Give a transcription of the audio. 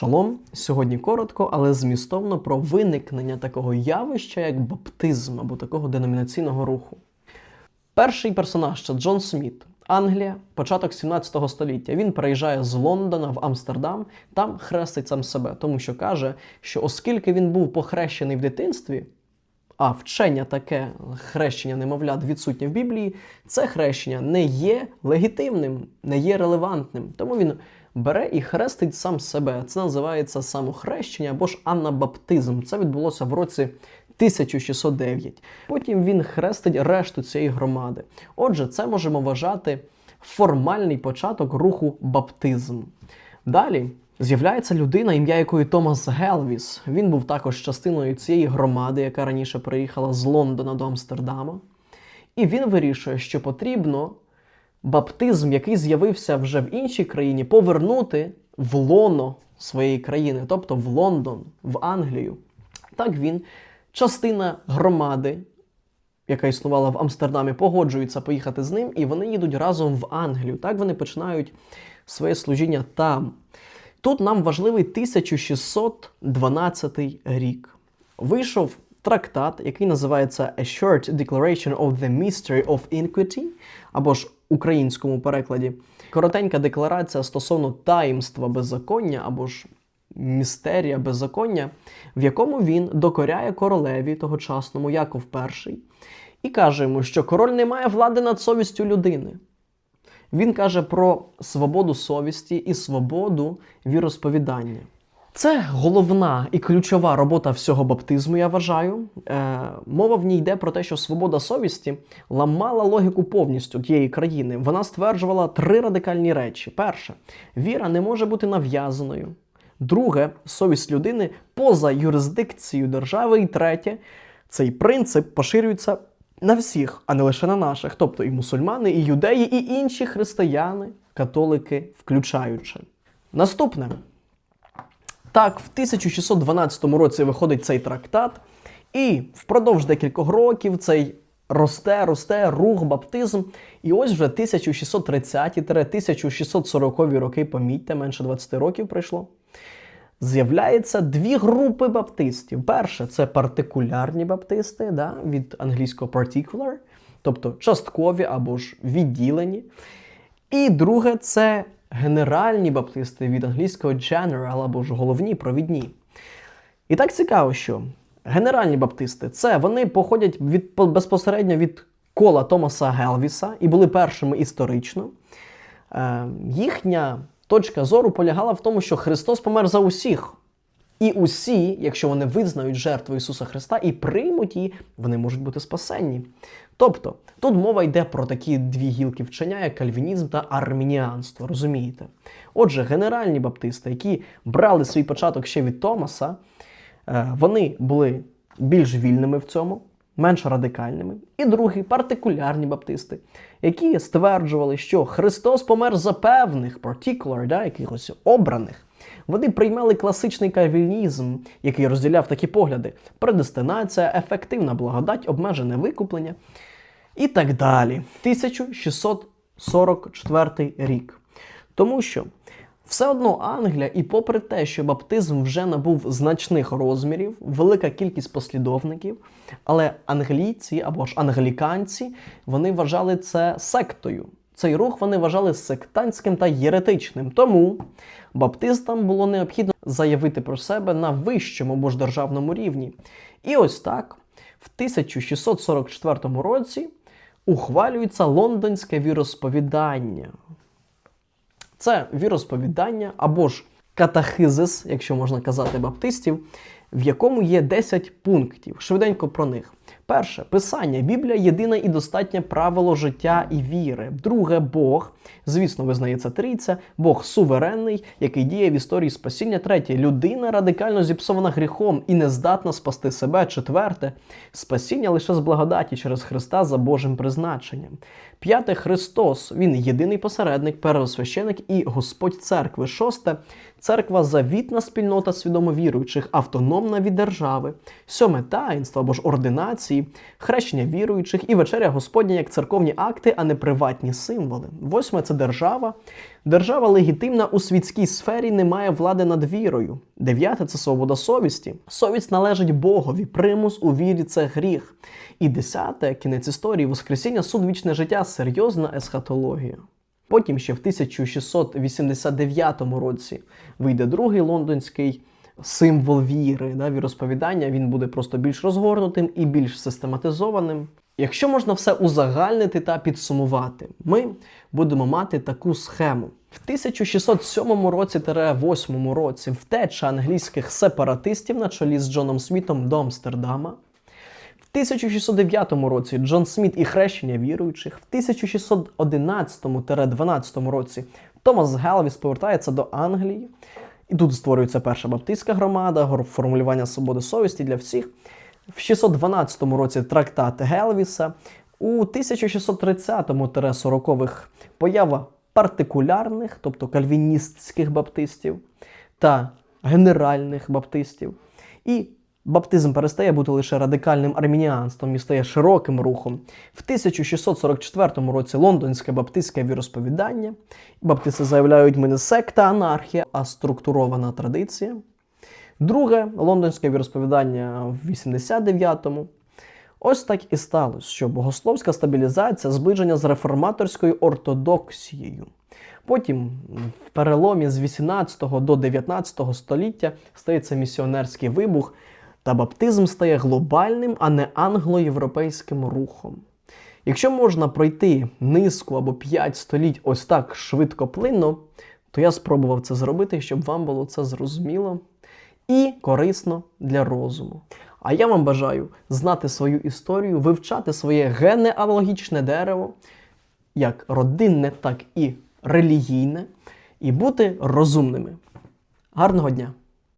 Шалом. Сьогодні коротко, але змістовно про виникнення такого явища, як баптизм або такого деномінаційного руху. Перший персонаж це Джон Сміт, Англія, початок 17 століття. Він переїжджає з Лондона в Амстердам, там хрестить сам себе, тому що каже, що оскільки він був похрещений в дитинстві, а вчення таке хрещення немовлят відсутнє в Біблії, це хрещення не є легітимним, не є релевантним. Тому він бере і хрестить сам себе. Це називається самохрещення або ж анабаптизм. Це відбулося в році 1609. Потім він хрестить решту цієї громади. Отже, це можемо вважати формальний початок руху баптизм. Далі з'являється людина, ім'я якої Томас Гелвіс. Він був також частиною цієї громади, яка раніше приїхала з Лондона до Амстердама. І він вирішує, що потрібно баптизм, який з'явився вже в іншій країні, повернути в лоно своєї країни, тобто в Лондон, в Англію. Так він, частина громади, яка існувала в Амстердамі, погоджується поїхати з ним, і вони їдуть разом в Англію. Так вони починають своє служіння там. Тут нам важливий 1612 рік. Вийшов трактат, який називається A Short Declaration of the Mystery of Iniquity, або ж українському перекладі. Коротенька декларація стосовно таїмства беззаконня, або ж містерія беззаконня, в якому він докоряє королеві тогочасному Яков І і каже йому, що король не має влади над совістю людини. Він каже про свободу совісті і свободу віросповідання. Це головна і ключова робота всього баптизму, я вважаю. Е, мова в ній йде про те, що свобода совісті ламала логіку повністю тієї країни. Вона стверджувала три радикальні речі: перше, віра не може бути нав'язаною. Друге, совість людини поза юрисдикцією держави. І третє, цей принцип поширюється на всіх, а не лише на наших, тобто і мусульмани, і юдеї, і інші християни, католики, включаючи. Наступне. Так, в 1612 році виходить цей трактат, і впродовж декількох років цей росте, росте рух, баптизм. І ось вже 1630-1640 роки, помітьте, менше 20 років пройшло. З'являється дві групи баптистів. Перше це партикулярні баптисти, да, від англійського particular, тобто часткові або ж відділені. І друге це генеральні баптисти від англійського general або ж головні провідні. І так цікаво, що генеральні баптисти це вони походять від, безпосередньо від кола Томаса Гелвіса і були першими історично. Е, їхня точка зору полягала в тому, що Христос помер за усіх. І усі, якщо вони визнають жертву Ісуса Христа і приймуть її, вони можуть бути спасенні. Тобто, тут мова йде про такі дві гілки вчення, як кальвінізм та армініанство, розумієте? Отже, генеральні баптисти, які брали свій початок ще від Томаса, е, вони були більш вільними в цьому, менш радикальними. І другі партикулярні баптисти, які стверджували, що Христос помер за певних particular, да, якихось обраних. Вони приймали класичний кальвінізм, який розділяв такі погляди: предестинація, ефективна благодать, обмежене викуплення і так далі. 1644 рік. Тому що все одно Англія, і попри те, що баптизм вже набув значних розмірів, велика кількість послідовників, але англійці або ж англіканці вони вважали це сектою. Цей рух вони вважали сектантським та єретичним. Тому баптистам було необхідно заявити про себе на вищому або ж державному рівні. І ось так, в 1644 році ухвалюється лондонське віросповідання. Це віросповідання або ж катахизис, якщо можна казати баптистів, в якому є 10 пунктів. Швиденько про них. Перше писання. Біблія єдине і достатнє правило життя і віри. Друге Бог. Звісно, визнається трійця, Бог суверенний, який діє в історії спасіння. Третє людина радикально зіпсована гріхом і не здатна спасти себе. Четверте спасіння лише з благодаті через Христа за Божим призначенням. П'яте Христос. Він єдиний посередник, первосвященик і Господь церкви. Шосте церква завітна спільнота свідомо віруючих, автономна від держави. Сьоме таїнство або ж ординації хрещення віруючих і вечеря Господня як церковні акти, а не приватні символи. Восьме це держава. Держава легітимна у світській сфері не має влади над вірою. Дев'яте це свобода совісті. Совість належить Богові, примус у вірі це гріх. І десяте кінець історії, Воскресіння, суд вічне життя, серйозна есхатологія. Потім ще в 1689 році вийде другий лондонський символ віри, да, віросповідання. Він буде просто більш розгорнутим і більш систематизованим. Якщо можна все узагальнити та підсумувати, ми будемо мати таку схему. В 1607 році-8 році втеча англійських сепаратистів на чолі з Джоном Смітом до Амстердама. В 1609 році Джон Сміт і хрещення віруючих. В 1611-12 році Томас Гелвіс повертається до Англії. І тут створюється перша баптистська громада, формулювання свободи совісті для всіх. В 612 році трактат Гелвіса. У 1630-40-х поява партикулярних, тобто кальвіністських баптистів та генеральних баптистів. І баптизм перестає бути лише радикальним армініанством і стає широким рухом. В 1644 році лондонське баптистське віросповідання. Баптисти заявляють, ми не секта, анархія, а структурована традиція. Друге лондонське віросповідання в 89-му. Ось так і сталося, що богословська стабілізація, зближення з реформаторською ортодоксією. Потім в переломі з 18 до 19 століття стається місіонерський вибух, та баптизм стає глобальним, а не англоєвропейським рухом. Якщо можна пройти низку або 5 століть ось так швидкоплинно, то я спробував це зробити, щоб вам було це зрозуміло і корисно для розуму. А я вам бажаю знати свою історію, вивчати своє генеалогічне дерево, як родинне, так і релігійне, і бути розумними. Гарного дня!